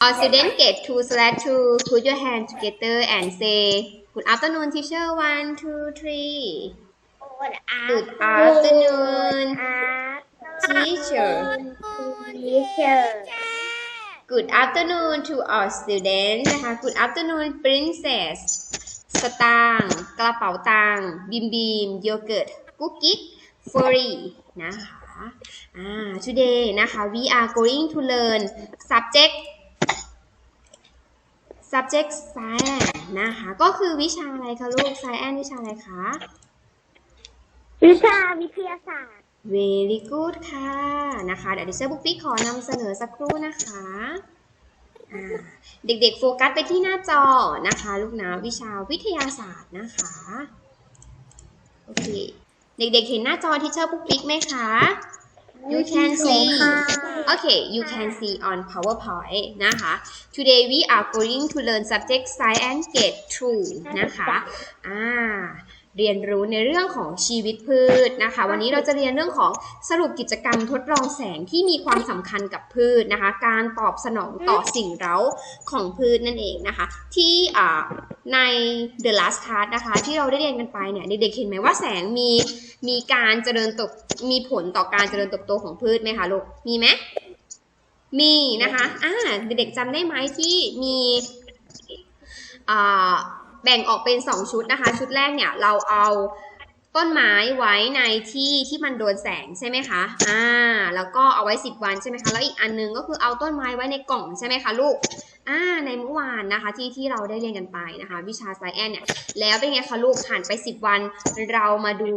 All students get two slash two. Put your hand together and say, Good afternoon, teacher. One, two, three. Good Good afternoon, teacher. teacher. Good afternoon to all students นะคะ Good afternoon princess สตางค์กระเป๋าตังค์บิมบิมโยเกิร์ตกุ๊กกิ๊กฟรีนะคะ อ่า today นะคะ we are going to learn subject subject science นะคะ ก็คือวิชาอะไรคะลูก science วิชาอะไรคะ วิชาวิทยาศาสตร์ very good ค่ะนะคะ เดี๋ยวดิฉันบุ๊กปิ๊กขอนำเสนอสักครู่นะคะอ่าเด็กๆ โฟกัสไปที่หน้าจอนะคะ ลูกนะวิชาวิทยาศาสตร์นะคะโอเคเด็กๆ เห็นหน้าจอที่เชอร์บุ๊กปิ๊กไหมคะ you can see โอเค you can see on PowerPoint นะคะ today we are going to learn subject science grade 2 นะคะอ่าเรียนรู้ในเรื่องของชีวิตพืชนะคะ วันนี้เราจะเรียนเรื่องของสรุปกิจกรรมทดลองแสงที่มีความสำคัญกับพืชนะคะ การตอบสนองต่อสิ่งเร้าของพืชนั่นเองนะคะ ที่อ่า ใน the last class นะคะ ที่เราได้เรียนกันไปเนี่ย เด็กๆเห็นไหมว่าแสงมีมีการเจริญเติบมีผลต่อการเจริญเติบโตของพืชไหมคะลูก มีไหมมีนะคะอ่าเด็กๆจำได้ไหมที่มีอ่าแบ่งออกเป็น 2 ชุดนะคะ ชุดแรกเนี่ยเราเอาต้นไม้ไว้ในที่ที่มันโดนแสงใช่ไหมคะ อ่า แล้วก็เอาไว้ 10 วันใช่ไหมคะ แล้วอีกอันนึงก็คือเอาต้นไม้ไว้ในกล่องใช่ไหมคะลูก อ่าในเมื่อวานนะคะที่ที่เราได้เรียนกันไปนะคะ วิชาไซแอนเนี่ยแล้วเป็นไงคะลูกผ่านไป 10 วันเรามาดู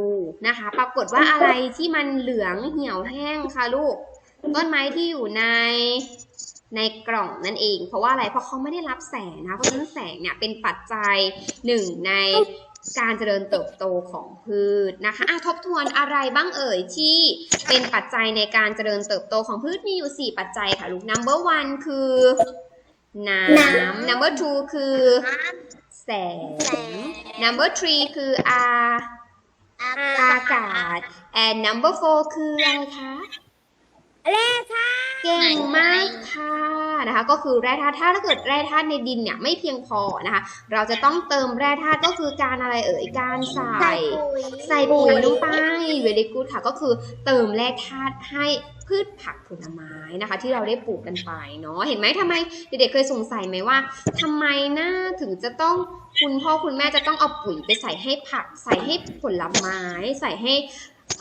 นะคะ ปรากฏว่าอะไรที่มันเหลืองเหี่ยวแห้งคะลูก ต้นไม้ที่อยู่ในในกล่องนั่นเอง เพราะว่าอะไรเพราะเขาไม่ได้รับแสงนะคะเพราะฉะนั้นแสงเนี่ยเป็นปัจจัยหนึ่งในการเจริญเติบโตของพืชนะคะะทบทวนอะไรบ้างเอ่ยที่เป็นปัจจัยในการเจริญเติบโตของพืชมีอยู่ 4 ปัจจัยค่ะลูก number one คือ น้น้ำำ number two คือ แสง number three คืออาอากาศ and number four คืออะไรคะ แร่ธาตุเก่งมากค่ะนะคะ ก็คือแร่ธาตุถ้าเกิดแร่ธาตุในดินเนี่ยไม่เพียงพอนะคะ เราจะต้องเติมแร่ธาตุก็คือการอะไรเอ่ยการใส่ใส่ปุ๋ยใส่ปุ๋ยลงไปเวลิกูดค่ะ ก็คือเติมแร่ธาตุให้พืชผักผลไม้นะคะ ที่เราได้ปลูกกันไปเนาะเห็นไหมทำไมเด็กๆเคยสงสัยไหมว่าทำไมนะถึงจะต้องคุณพ่อคุณแม่จะต้องเอาปุ๋ยไปใส่ให้ผัก ใส่ให้ผลไม้ ใส่ให้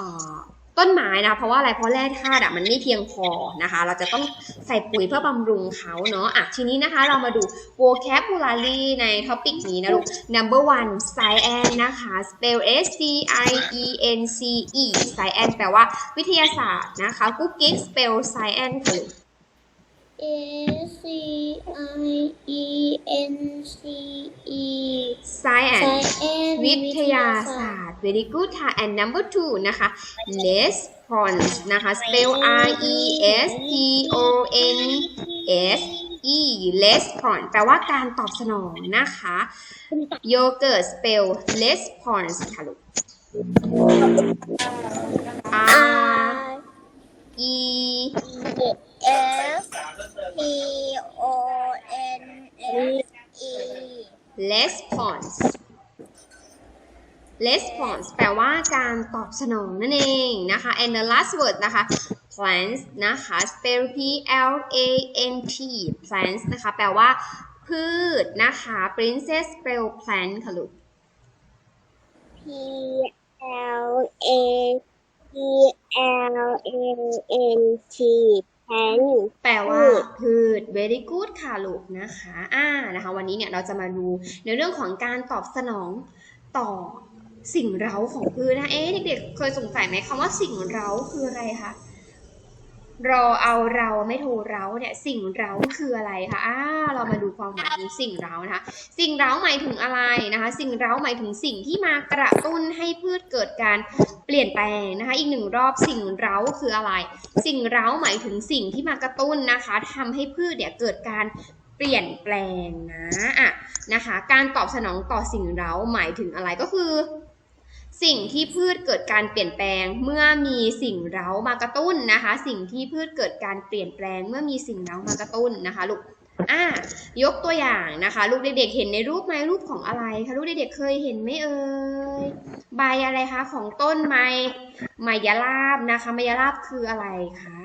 อ่อ ต้นไม้นะเพราะว่าอะไรเพราะแร่ธาตุอะมันไม่เพียงพอนะคะ เราจะต้องใส่ปุ๋ยเพื่อบำรุงเขาเนาะอะทีนี้นะคะเรามาดู vocabulary ในท็อปิกนี้นะลูก number one science นะคะ spell s c i e n c e science แปลว่าวิทยาศาสตร์นะคะ cookie spell science ค่ะลูก A C I E N C E science Science วิทยาศาสตร์ very good ค่ะ and number two นะคะ response นะคะ spell R E S P O N S E response แปลว่าการตอบสนองนะคะ yogurt spell response ค่ะลูก R E F P O N S E response response แปลว่าการตอบสนองนั่นเองนะคะ and the last word นะคะ plants นะคะ spell P L A N T plants นะคะ แปลว่าพืชนะคะ princess spell plant ค่ะลูก P L A P L A N T pen แปลว่าพืชพืช very good ค่ะลูกนะคะ อ่า นะคะ วันนี้เนี่ยเราจะมาดูในเรื่องของการตอบสนองต่อ สิ่งเร้าของพืชนะ เอ๊ะเด็กๆเคยสงสัยไหมคำว่าสิ่งเร้าคืออะไรคะรอเอาเราไม่โทรเร้าเนี่ยสิ่งเร้าคืออะไรคะอ่าเรามาดูความหมายของสิ่งเรานะคะสิ่งเร้าหมายถึงอะไรนะคะ สิ่งเร้าหมายถึงสิ่งที่มากระตุ้นให้พืชเกิดการเปลี่ยนแปลงนะคะ อีกหนึ่งรอบสิ่งเร้าคืออะไร สิ่งเร้าหมายถึงสิ่งที่มากระตุ้นนะคะทำให้พืชเนี่ยเกิดการเปลี่ยนแปลงนะอะนะคะ การตอบสนองต่อสิ่งเร้าหมายถึงอะไรก็คือ สิ่งที่พืชเกิดการเปลี่ยนแปลงเมื่อมีสิ่งเร้ามากระตุ้นนะคะ สิ่งที่พืชเกิดการเปลี่ยนแปลงเมื่อมีสิ่งเร้ามากระตุ้นนะคะลูกอะยกตัวอย่างนะคะ ลูกเด็กๆเห็นในรูปไหมรูปของอะไรคะลูกเด็กๆเคยเห็นไหมเอ่ยใบอะไรคะของต้นไม้ไมยราบนะคะไมยราบคืออะไรคะ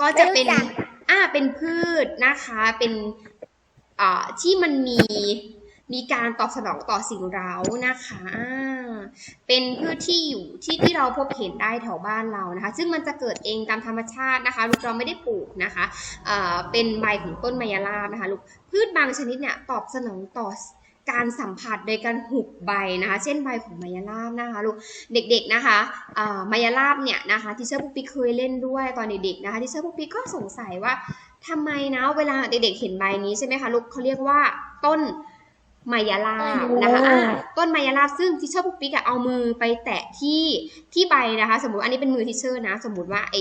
ก็จะเป็นอ่าเป็นพืชนะคะเป็นอ่าที่มันมีมีการตอบสนองต่อสิ่งเร้านะคะอ่า เป็นพืชที่อยู่ที่ที่เราพบเห็นได้แถวบ้านเรานะคะ ซึ่งมันจะเกิดเองตามธรรมชาตินะคะลูกเราไม่ได้ปลูกนะคะเอ่อเป็นใบของต้นไมยราบนะคะลูกพืชบางชนิดเนี่ยตอบสนองต่อการสัมผัสโดยการหุบใบนะคะ เช่นใบของไมยราบนะคะลูกเด็กๆนะคะเอ่อไมยราบเนี่ยนะคะที่เชอร์ปุ๊กปิ๊กเคยเล่นด้วยตอนเด็กๆนะคะที่เชอร์ปุ๊กปิ๊กก็สงสัยว่าทำไมนะเวลาเด็กๆเห็นใบนี้ใช่ไหมคะลูกเขาเรียกว่าต้น ไมยราบนะคะอ่าต้นไมยราบซึ่งทิเชอร์ปุ๊กปิ๊กอะเอามือไปแตะที่ที่ใบนะคะ สมมติอันนี้เป็นมือทิเชอร์นะ สมมติว่าไอ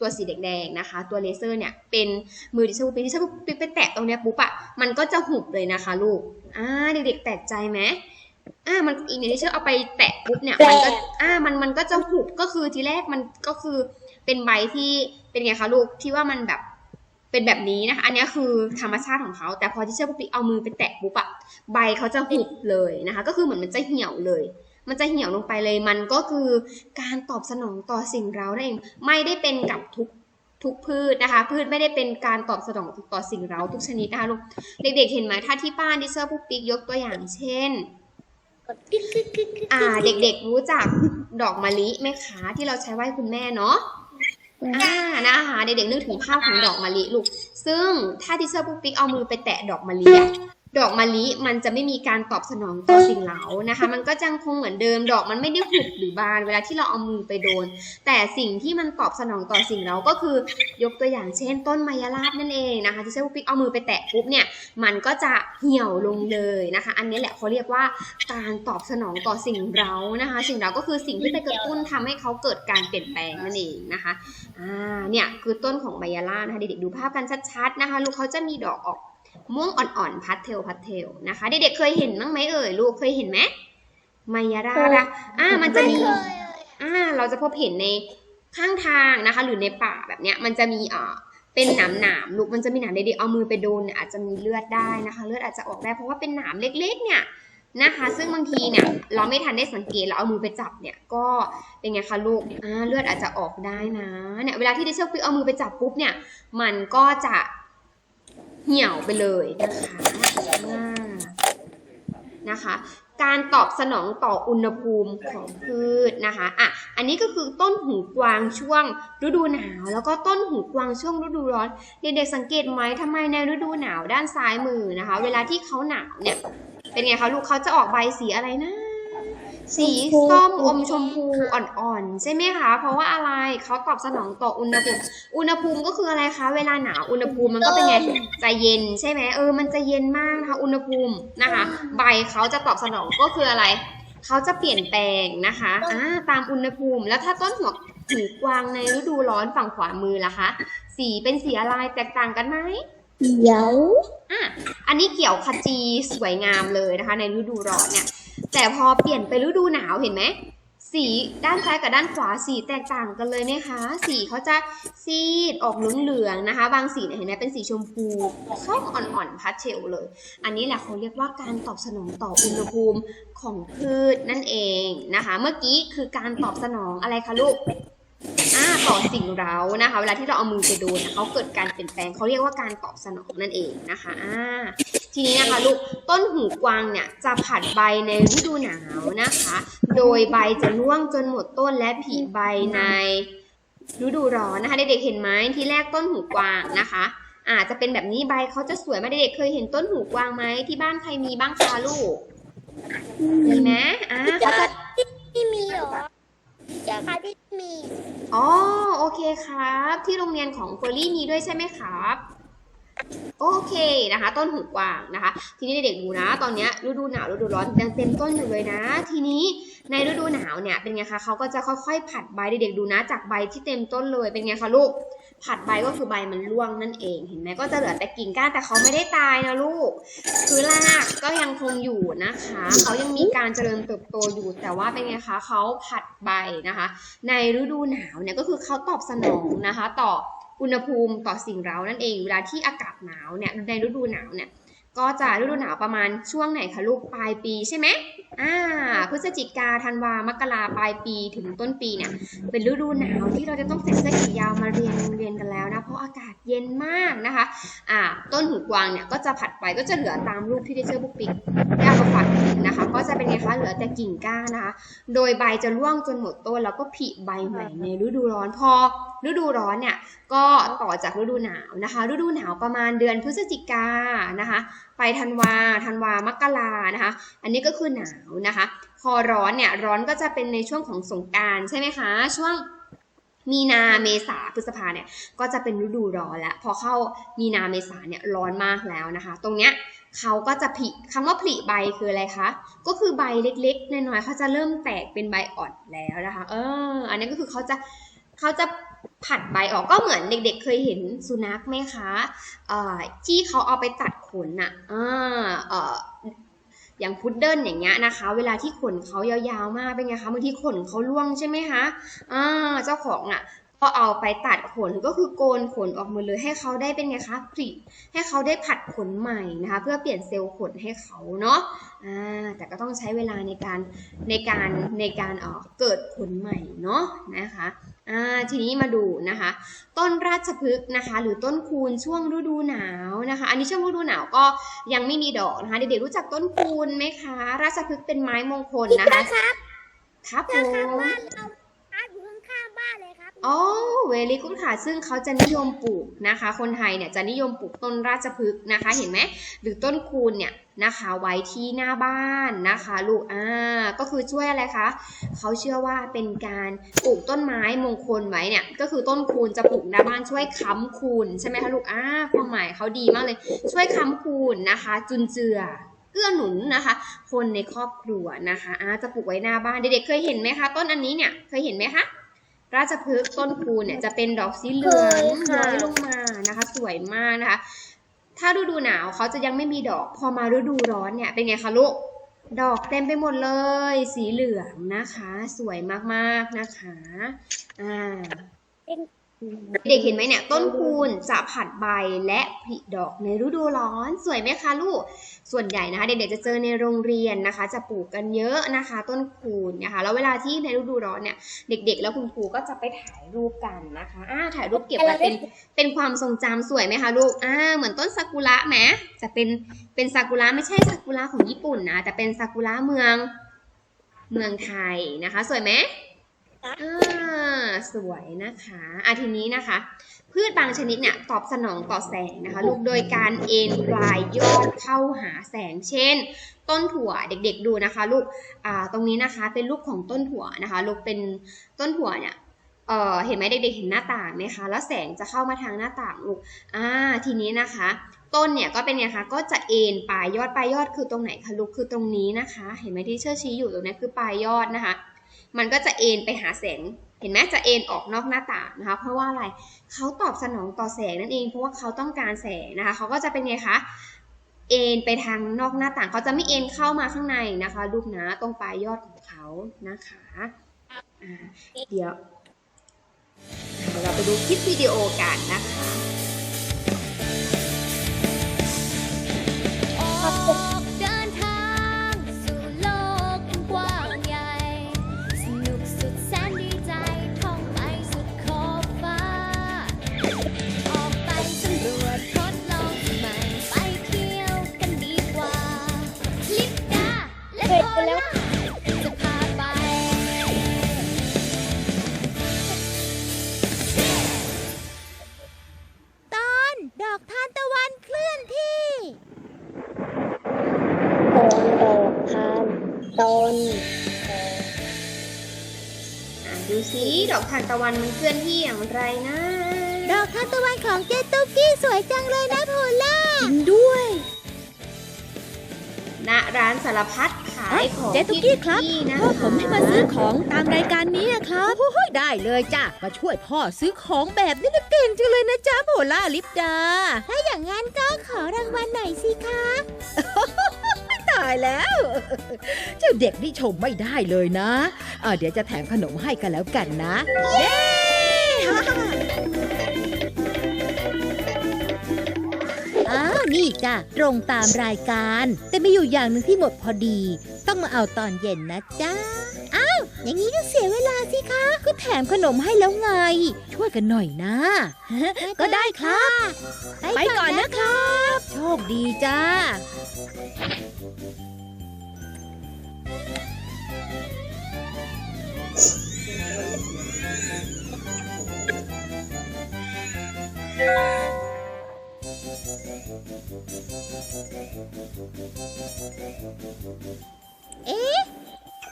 ตัวสีแดงๆนะคะ ตัวเลเซอร์เนี่ยเป็นมือดิฉันปุ๊บดิฉันปุ๊บไปแตะตรงเนี้ยปุ๊บอะมันก็จะหุบเลยนะคะ ลูกอ่าเด็กๆแปลกใจไหมอ่ามันอีกเนี่ยดิฉันเอาไปแตะปุ๊บเนี่ยมันก็อ่ามันมันก็จะหุบก็คือทีแรกมันก็คือเป็นใบที่เป็นไงคะลูกที่ว่ามันแบบ เป็นแบบนี้นะคะ อันนี้คือธรรมชาติของเขา แต่พอที่เชื่อปุ๊บเอามือไปแตะปุ๊บอะใบเขาจะหุบเลยนะคะ ก็คือเหมือนมันจะเหี่ยวเลย มันจะเหี่ยวลงไปเลย มันก็คือการตอบสนองต่อสิ่งเร้านั่นเอง ไม่ได้เป็นกับทุกทุกพืชนะคะ พืชไม่ได้เป็นการตอบสนองต่อสิ่งเร้าทุกชนิดนะคะลูก เด็กๆเห็นไหมถ้าที่บ้านดิเซอร์ปุ๊กปิ๊กยกตัวอย่างเช่นอ่าเด็กๆรู้จักดอกมะลิไหมคะที่เราใช้ไหว้คุณแม่เนาะ อ่านะคะเด็กๆนึกถึงภาพของดอกมะลิลูก ซึ่งถ้าทิเชอร์ปุ๊กปิ๊กเอามือไปแตะดอกมะลิ ดอกมะลิมันจะไม่มีการตอบสนองต่อสิ่งเหลานะคะ มันก็ยังคงเหมือนเดิม ดอกมันไม่ได้หุบหรือบานเวลาที่เราเอามือไปโดน แต่สิ่งที่มันตอบสนองต่อสิ่งเหลาก็คือยกตัวอย่างเช่น ต้นไมยราบนั่นเองนะคะ ที่เชอร์ปุ๊กปิ๊กเอามือไปแตะปุ๊บเนี่ย มันก็จะเหี่ยวลงเลยนะคะ อันนี้แหละเขาเรียกว่าการตอบสนองต่อสิ่งเรานะคะ สิ่งเราก็คือสิ่งที่ไปกระตุ้นทำให้เขาเกิดการเปลี่ยนแปลงนั่นเองนะคะอ่าเนี่ยคือต้นของไบยาล่านะคะเด็กๆดูภาพกันชัดๆนะคะ ลูกเขาจะมีดอกออก ม่วงอ่อนๆพัดเทลพัดเทลนะคะ เด็กๆเคยเห็นบ้างไหมเอ่ยลูกเคยเห็นไหมไมยาล่านะอ่ามันจะมีอ่าเราจะพบเห็นในข้างทางนะคะ หรือในป่าแบบเนี้ยมันจะมีอ่าเป็นหนามหนามๆลูกมันจะมีหนามเด็กๆเอามือไปโดนเนี่ยอาจจะมีเลือดได้นะคะ เลือดอาจจะออกได้เพราะว่าเป็นหนามเล็ก ๆ เนี่ยนะคะ ซึ่งบางทีเนี่ยเราไม่ทันได้สังเกตเราเอามือไปจับเนี่ยก็เป็นไงคะลูกอ่าเลือดอาจจะออกได้นะเนี่ยเวลาที่ดิเชอร์ฟิกเอามือไปจับปุ๊บเนี่ยมันก็จะ เหี่ยวไปเลยนะคะอ่านะคะ การตอบสนองต่ออุณหภูมิของพืชนะคะอะอันนี้ก็คือต้นหูกวางช่วงฤดูหนาว แล้วก็ต้นหูกวางช่วงฤดูร้อน เด็กๆสังเกตไหมทำไมในฤดูหนาวด้านซ้ายมือนะคะ เวลาที่เขาหนาวเนี่ยเป็นไงคะลูกเขาจะออกใบสีอะไรนะ สีส้มอมชมพูอ่อนๆ ใช่ไหมคะ เพราะว่าอะไรเขาตอบสนองต่ออุณหภูมิ อุณหภูมิก็คืออะไรคะ เวลาหนาวอุณหภูมิมันก็เป็นไงจะเย็นใช่ไหมเออ มันจะเย็นมากนะคะอุณหภูมินะคะ ใบเขาจะตอบสนองก็คืออะไรเขาจะเปลี่ยนแปลงนะคะอ่าตามอุณหภูมิ แล้วถ้าต้นหัวหูกวางในฤดูร้อนฝั่งขวามือล่ะคะ สีเป็นสีอะไรแตกต่างกันไหมเดี๋ยวอะอันนี้เกี่ยวขจีสวยงามเลยนะคะ ในฤดูร้อนเนี่ย แต่พอเปลี่ยนไปฤดูหนาวเห็นไหมสีด้านซ้ายกับด้านขวาสีแตกต่างกันเลยไหมคะ สีเขาจะซีดออกเหลืองๆนะคะ บางสีเนี่ยเห็นไหมเป็นสีชมพูส้มอ่อนๆพัดเชลเลย อันนี้แหละเขาเรียกว่าการตอบสนองต่ออุณหภูมิของพืชนั่นเองนะคะ เมื่อกี้คือการตอบสนองอะไรคะลูกอ่าต่อสิ่งเร้านะคะ เวลาที่เราเอามือไปโดนเขาเกิดการเปลี่ยนแปลงเขาเรียกว่าการตอบสนองนั่นเองนะคะอ่า ทีนี้นะคะลูกต้นหูกวางเนี่ยจะผัดใบในฤดูหนาวนะคะ โดยใบจะร่วงจนหมดต้นและผลิใบในฤดูร้อนนะคะเด็กๆเห็นไหมที่แรกต้นหูกวางนะคะ อาจจะเป็นแบบนี้ใบเขาจะสวยไหมเด็กๆเคยเห็นต้นหูกวางไหมที่บ้านใครมีบ้างคะลูกมีไหมอ่าเขาจะที่มีเหรอเจ้าค่ะที่มีอ๋อโอเคครับ ที่โรงเรียนของเฟอร์รี่มีด้วยใช่ไหมครับ โอเคนะคะ ต้นหูกวางนะคะ ทีนี้เด็กๆดูนะ ตอนนี้ฤดูหนาวฤดูร้อนยังเต็มต้นอยู่เลยนะ ทีนี้ในฤดูหนาวเนี่ยเป็นไงคะเขาก็จะค่อยๆ ผัดใบเด็กๆดูนะ จากใบที่เต็มต้นเลยเป็นไงคะลูก ผัดใบก็คือใบมันร่วงนั่นเองเห็นไหมก็จะเหลือแต่กิ่งก้านแต่เขาไม่ได้ตายนะลูก คือรากก็ยังคงอยู่นะคะเขายังมีการเจริญเติบโตอยู่ แต่ว่าเป็นไงคะเขาผัดใบนะคะ ในฤดูหนาวเนี่ยก็คือเขาตอบสนองนะคะ ต่อ อุณหภูมิต่อสิ่งเร้านั่นเอง เวลาที่อากาศหนาวเนี่ยในฤดูหนาวเนี่ย ก็จะฤดูหนาวประมาณช่วงไหนคะลูกปลายปีใช่ไหมอ่าพฤศจิกาธันวามกราปลายปีถึงต้นปีเนี่ยเป็นฤดูหนาวที่เราจะต้องใส่เสื้อแขนยาวมาเรียนเรียนกันแล้วนะเพราะอากาศเย็นมากนะคะอ่าต้นหูกวางเนี่ยก็จะผัดไปก็จะเหลือตามรูปที่ได้เจอบุ๊กปิกได้เอามาฝากเด็กนะคะ ก็จะเป็นไงคะเหลือแต่กิ่งก้านนะคะ โดยใบจะร่วงจนหมดต้นแล้วก็ผลิใบใหม่ในฤดูร้อนพอฤดูร้อนเนี่ยก็ต่อจากฤดูหนาวนะคะ ฤดูหนาวประมาณเดือนพฤศจิกานะคะ ไปธันวาธันวามกรานะคะ อันนี้ก็คือหนาวนะคะ พอร้อนเนี่ยร้อนก็จะเป็นในช่วงของสงการใช่ไหมคะ ช่วงมีนาเมษาพฤษภาเนี่ยก็จะเป็นฤดูร้อนแล้ว พอเข้ามีนาเมษาเนี่ยร้อนมากแล้วนะคะ ตรงเนี้ยเขาก็จะผลิคำว่าผลิใบคืออะไรคะ ก็คือใบเล็กๆน้อยๆเขาจะเริ่มแตกเป็นใบอ่อนแล้วนะคะ เออ อันนี้ก็คือเขาจะเขาจะ ผัดใบออกก็เหมือนเด็กๆ เคยเห็นสุนัขไหมคะที่เขาเอาไปตัดขนน่ะอ่าอย่างพุดเดิ้ลอย่างเงี้ยนะคะ เวลาที่ขนเขายาวๆมากเป็นไงคะบางทีขนเขาร่วงใช่ไหมคะอ่าเจ้าของอะก็เอาไปตัดขนก็คือโกนขนออกหมดเลยให้เขาได้เป็นไงคะผลิให้เขาได้ผัดขนใหม่นะคะ เพื่อเปลี่ยนเซลล์ขนให้เขาเนาะอ่าแต่ก็ต้องใช้เวลาในการในการในการเอ่อเกิดผลใหม่เนาะนะคะ ทีนี้มาดูนะคะ ต้นราชพฤกษ์นะคะ หรือต้นคูณช่วงฤดูหนาวนะคะ อันนี้ช่วงฤดูหนาวก็ยังไม่มีดอกนะคะเด็กๆรู้จักต้นคูณไหมคะ ราชพฤกษ์เป็นไม้มงคลนะคะครับครับผครับมบ้านเราครับอยู่ข้างๆบ้านเลยครับอ๋อเวลีกุดค่ะ ซึ่งเขาจะนิยมปลูกนะคะ คนไทยเนี่ยจะนิยมปลูกต้นราชพฤกษ์นะคะ เห็นไหมหรือต้นคูณเนี่ย นะคะ ไว้ที่หน้าบ้านนะคะลูกอ่าก็คือช่วยอะไรคะเขาเชื่อว่าเป็นการปลูกต้นไม้มงคลไว้เนี่ยก็คือต้นคูณจะปลูกหน้าบ้านช่วยค้ำคูณใช่ไหมคะลูกอ่าความหมายเขาดีมากเลย ช่วยค้ำคูณนะคะ จุนเจือเกื้อหนุนนะคะ คนในครอบครัวนะคะอาจะปลูกไว้หน้าบ้านเด็กๆเคยเห็นไหมคะ ต้นอันนี้เนี่ยเคยเห็นไหมคะราชพฤกษ์ต้นคูณเนี่ยจะเป็นดอกสีเหลืองเคยค่ะย้อยลงมานะคะ สวยมากนะคะ ถ้าฤดูหนาวเขาจะยังไม่มีดอก พอมาฤดูร้อนเนี่ยเป็นไงคะลูก ดอกเต็มไปหมดเลย สีเหลืองนะคะ สวยมากๆนะคะ อ่า เด็กเห็นไหมเนี่ย ต้นคูณจะผัดใบและผลิดอกในฤดูร้อนสวยไหมคะลูก ส่วนใหญ่นะคะ เด็กๆจะเจอในโรงเรียนนะคะ จะปลูกกันเยอะนะคะ ต้นคูณนะคะ แล้วเวลาที่ในฤดูร้อนเนี่ย เด็กๆ แล้วคุณครูก็จะไปถ่ายรูปกันนะคะอ่าถ่ายรูปเก็บไว้เป็นเป็นความทรงจำสวยไหมคะลูกอ่าเหมือนต้นซากุระไหมจะเป็นเป็นซากุระไม่ใช่ซากุระของญี่ปุ่นนะแต่เป็นซากุระเมืองเมืองไทยนะคะ สวยไหม อ่าสวยนะคะอาทีนี้นะคะ พืชบางชนิดเนี่ยตอบสนองต่อแสงนะคะลูกโดยการเอ็นปลายยอดเข้าหาแสง เช่น ต้นถั่วเด็กๆดูนะคะ ลูกอ่าตรงนี้นะคะเป็นลูกของต้นถั่วนะคะลูกเป็นต้นถั่วเนี่ยเอ่อเห็นไหมเด็กๆเห็นหน้าต่างไหมคะแล้วแสงจะเข้ามาทางหน้าต่างลูกอ่าทีนี้นะคะ ต้นเนี่ยก็เป็นไงคะก็จะเอ็นปลายยอดปลายยอดคือตรงไหนคะลูกคือตรงนี้นะคะ เห็นไหมที่เชื่อชี้อยู่ตรงนี้คือปลายยอดนะคะ มันก็จะเอ็นไปหาแสง เห็นไหมจะเอ็นออกนอกหน้าต่างนะคะ เพราะว่าอะไรเขาตอบสนองต่อแสงนั่นเอง เพราะว่าเขาต้องการแสงนะคะ เขาก็จะเป็นไงคะ เอ็นไปทางนอกหน้าต่าง เขาจะไม่เอ็นเข้ามาข้างในนะคะลูกนะตรงปลายยอดของเขานะคะเดี๋ยวเดี๋ยวเราไปดูคลิปวิดีโอกันนะคะ และโพล่าจะพาไป ตอนดอกทานตะวันเคลื่อนที่ตอนดอกทานตอนอ่าดูซิดอกทานตะวันมันเคลื่อนที่อย่างไรนะ ดอกทานตะวันของเจตุ๊กกี้สวยจังเลยนะโพล่าจริงด้วย ณร้านสารพัดขายของเจ๊ตุ๊กกี้ครับที่นะพ่อคะผมให้มาซื้อของตามรายการนี้อะครับโอ้โหได้เลยจ้ะมาช่วยพ่อซื้อของแบบนี้นะเก่งจังเลยนะจ๊ะโพล่าลิปดา ถ้าอย่างนั้นก็ขอรางวัลหน่อยสิคะตายแล้ว เจ้าเด็กนี่ชมไม่ได้เลยนะเอ่อเดี๋ยวจะแถมขนมให้กันแล้วกันนะ เย้ นี่จ้ะตรงตามรายการ แต่มีอยู่อย่างหนึ่งที่หมดพอดี ต้องมาเอาตอนเย็นนะจ๊ะอ้าวอย่างนี้ก็เสียเวลาสิคะ ก็แถมขนมให้แล้วไง ช่วยกันหน่อยนะ ก็ได้ครับ ไปก่อนนะครับ โชคดีจ้า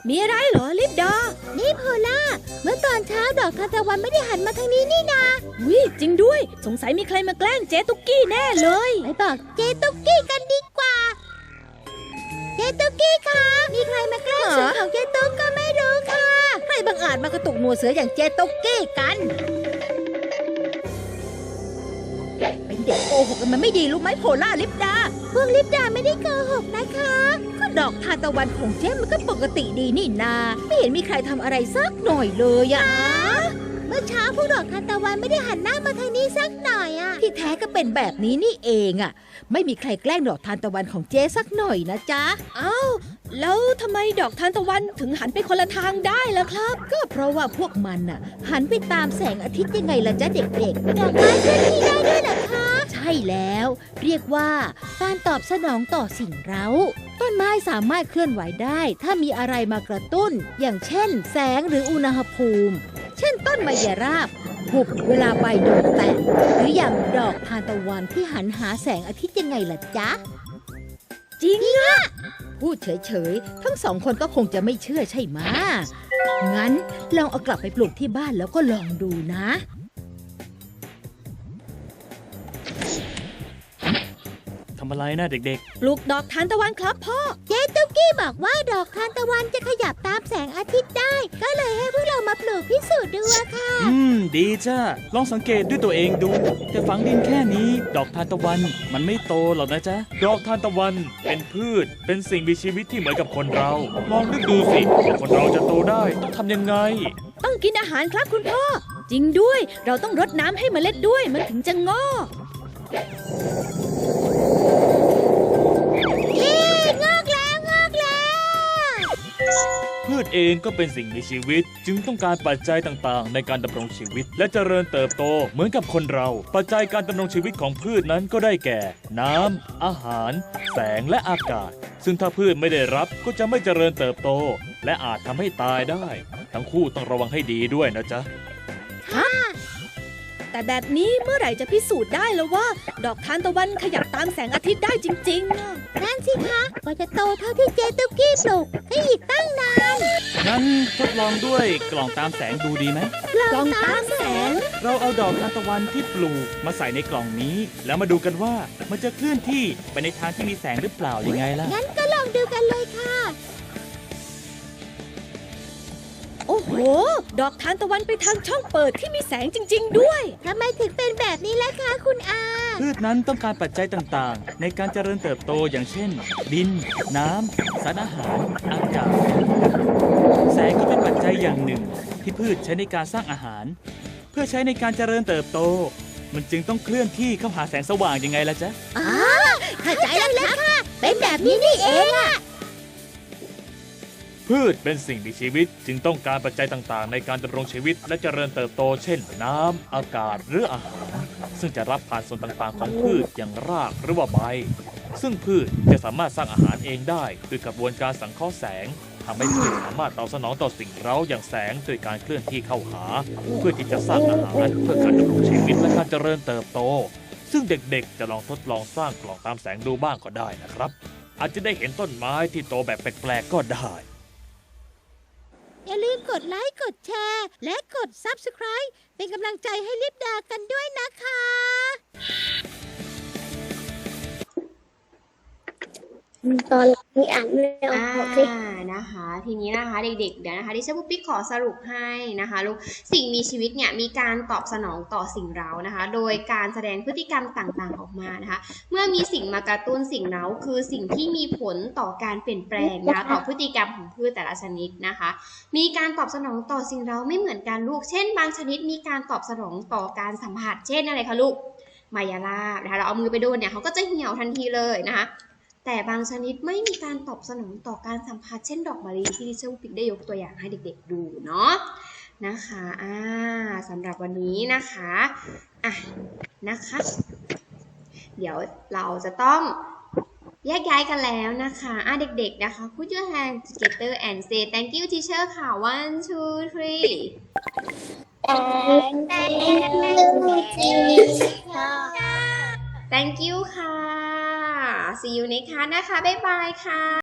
มีอะไรเหรอลิปดา นี่โพล่า เมื่อตอนเช้าดอกทานตะวันไม่ได้หันมาทางนี้นี่นาวิจริงด้วย สงสัยมีใครมาแกล้งเจ๊ตุ๊กกี้แน่เลย ไปบอกเจ๊ตุ๊กกี้กันดีกว่า เจ๊ตุ๊กกี้คะ มีใครมาแกล้งเสือของเจ๊ตุ๊กก็ไม่รู้ค่ะ ใครบังอาจมากระตุกหนวดเสืออย่างเจ๊ตุ๊กกี้กัน เป็นเด็กโกหกกันมันไม่ดีรู้ไหมโพล่าลิปดา พวกลิปดาไม่ได้โกหกนะคะก็ดอกทานตะวันของเจ๊มันก็ปกติดีนี่นา ไม่เห็นมีใครทำอะไรสักหน่อยเลยอะเมื่อเช้าพวกดอกทานตะวันไม่ได้หันหน้ามาทางนี้สักหน่อยอะที่แท้ก็เป็นแบบนี้นี่เองอะไม่มีใครแกล้งดอกทานตะวันของเจ๊สักหน่อยนะจ๊ะ อ้าวแล้วทำไมดอกทานตะวันถึงหันไปคนละทางได้ล่ะครับ ก็เพราะว่าพวกมันน่ะ หันไปตามแสงอาทิตย์ยังไงล่ะจ๊ะเด็กๆดอกไม้เคลื่อนที่ได้ด้วยเหรอคะ ใช่แล้ว เรียกว่าการตอบสนองต่อสิ่งเร้า ต้นไม้สามารถเคลื่อนไหวได้ ถ้ามีอะไรมากระตุ้น อย่างเช่น แสงหรืออุณหภูมิ เช่นต้นมะยราบหุบเวลาใบโดนแตกหรืออย่างดอกทานตะวันที่หันหาแสงอาทิตย์ยังไงล่ะจ๊ะ จริงอะพูดเฉยๆ ทั้งสองคนก็คงจะไม่เชื่อใช่ไหมงั้นลองเอากลับไปปลูกที่บ้านแล้วก็ลองดูนะำอะไรนะเด็กปลูกดอกทานตะวันครับพ่อ เจ๊ตุ๊กกี้บอกว่าดอกทานตะวันจะขยับตามแสงอาทิตย์ได้ ก็เลยให้พวกเรามาปลูกพิสูจน์ดูอะค่ะๆอืม ดีจ้าลองสังเกตด้วยตัวเองดู แต่ฝังดินแค่นี้ดอกทานตะวันมันไม่โตหรอกนะจ๊ะ ดอกทานตะวันเป็นพืช เป็นสิ่งมีชีวิตที่เหมือนกับคนเรา ลองนึกดูสิว่าคนเราจะโตได้ต้องทำยังไง ต้องกินอาหารครับคุณพ่อ จริงด้วย เราต้องรดน้ำให้เมล็ดด้วยมันถึงจะงอก พืชเองก็เป็นสิ่งมีชีวิต จึงต้องการปัจจัยต่างๆ ในการดำรงชีวิต และเจริญเติบโตเหมือนกับคนเรา ปัจจัยการดำรงชีวิตของพืชนั้นก็ได้แก่ น้ำอาหาร แสงและอากาศ ซึ่งถ้าพืชไม่ได้รับก็จะไม่เจริญเติบโต และอาจทำให้ตายได้ ทั้งคู่ต้องระวังให้ดีด้วยนะจ๊ะ แต่แบบนี้เมื่อไหร่จะพิสูจน์ได้แล้วว่า ดอกทานตะวันขยับตามแสงอาทิตย์ได้จริงๆอะนั่นสิคะกว่าจะโตเท่าที่เจ๊ตุ๊กกี้ปลูกก็อีกตั้งนานงั้นทดลองด้วยกล่องตามแสงดูดีไหมกล่องตามแสง เราเอาดอกทานตะวันที่ปลูกมาใส่ในกล่องนี้ แล้วมาดูกันว่ามันจะเคลื่อนที่ไปในทางที่มีแสงหรือเปล่ายังไงล่ะงั้นก็ลองดูกันเลยค่ะ อ้โห ดอกทานตะวันไปทางช่องเปิดที่มีแสงจริง ๆ ด้วย ทำไมถึงเป็นแบบนี้ล่ะคะคุณอา พืชนั้นต้องการปัจจัยต่างๆ ในการเจริญเติบโตอย่างเช่น ดิน น้ำ สารอาหาร อากาศ แสงก็เป็นปัจจัยอย่างหนึ่ง ที่พืชใช้ในการสร้างอาหาร เพื่อใช้ในการเจริญเติบโต มันจึงต้องเคลื่อนที่เข้าหาแสงสว่างยังไงล่ะจ๊ะ อ๋อเข้าใจแล้วค่ะ เป็นแบบนี้นี่เองอะ พืชเป็นสิ่งมีชีวิต จึงต้องการปัจจัยต่างๆ ในการดำรงชีวิต และเจริญเติบโตเช่น น้ำอากาศหรืออาหาร ซึ่งจะรับผ่านส่วนต่างๆ ของพืชอย่างรากหรือว่าใบ ซึ่งพืชจะสามารถสร้างอาหารเองได้ด้วยกระบวนการสังเคราะห์แสงทำให้พืชสามารถตอบสนองต่อสิ่งเร้าอย่างแสงโดยการเคลื่อนที่เข้าหา เพื่อที่จะสร้างอาหารเพื่อการดำรงชีวิตและการเจริญเติบโต ซึ่งเด็กๆ จะลองทดลองสร้างกล่องตามแสงดูบ้างก็ได้นะครับ อาจจะได้เห็นต้นไม้ที่โตแบบแปลกๆก็ได้ อย่าลืมกดไลค์ กดแชร์ และกด Subscribe เป็นกำลังใจให้ลิปดากันด้วยนะคะ ตอนนี้อ่านไม่อออ่ากสินะคะ ทีนี้นะคะเด็กๆเดี๋ยวนะคะดิฉันปุ๊กปิ๊กขอสรุปให้นะคะลูกสิ่งมีชีวิตเนี่ยมีการตอบสนองต่อสิ่งเร้านะคะ โดยการแสดงพฤติกรรมต่างๆออกมานะคะ เมื่อมีสิ่งมากระตุ้นสิ่งเร้าคือสิ่งที่มีผลต่อการเปลี่ยนแปลงนะคะต่อพฤติกรรมของพืชแต่ละชนิดนะคะ มีการตอบสนองต่อสิ่งเร้าไม่เหมือนกันลูก เช่น บางชนิดมีการตอบสนองต่อการสัมผัส เช่นอะไรคะลูกมายาลาบนะคะเราเอามือไปโดนเนี่ยเขาก็จะเหี่ยวทันทีเลยนะคะ แต่บางชนิดไม่มีการตอบสนองต่อการสัมผัสเช่นดอกมะลิที่ดิเชลปิกได้ยกตัวอย่างให้เด็กๆดูเนาะนะคะอ่าสำหรับวันนี้นะคะอะนะคะ เดี๋ยวเราจะต้องแยกย้ายกันแล้วนะคะอะเด็กๆนะคะ put your hand together and say thank you teacher ค่ะ one two three thank you ค่ะ see you next time นะคะ บ๊ายบายค่ะ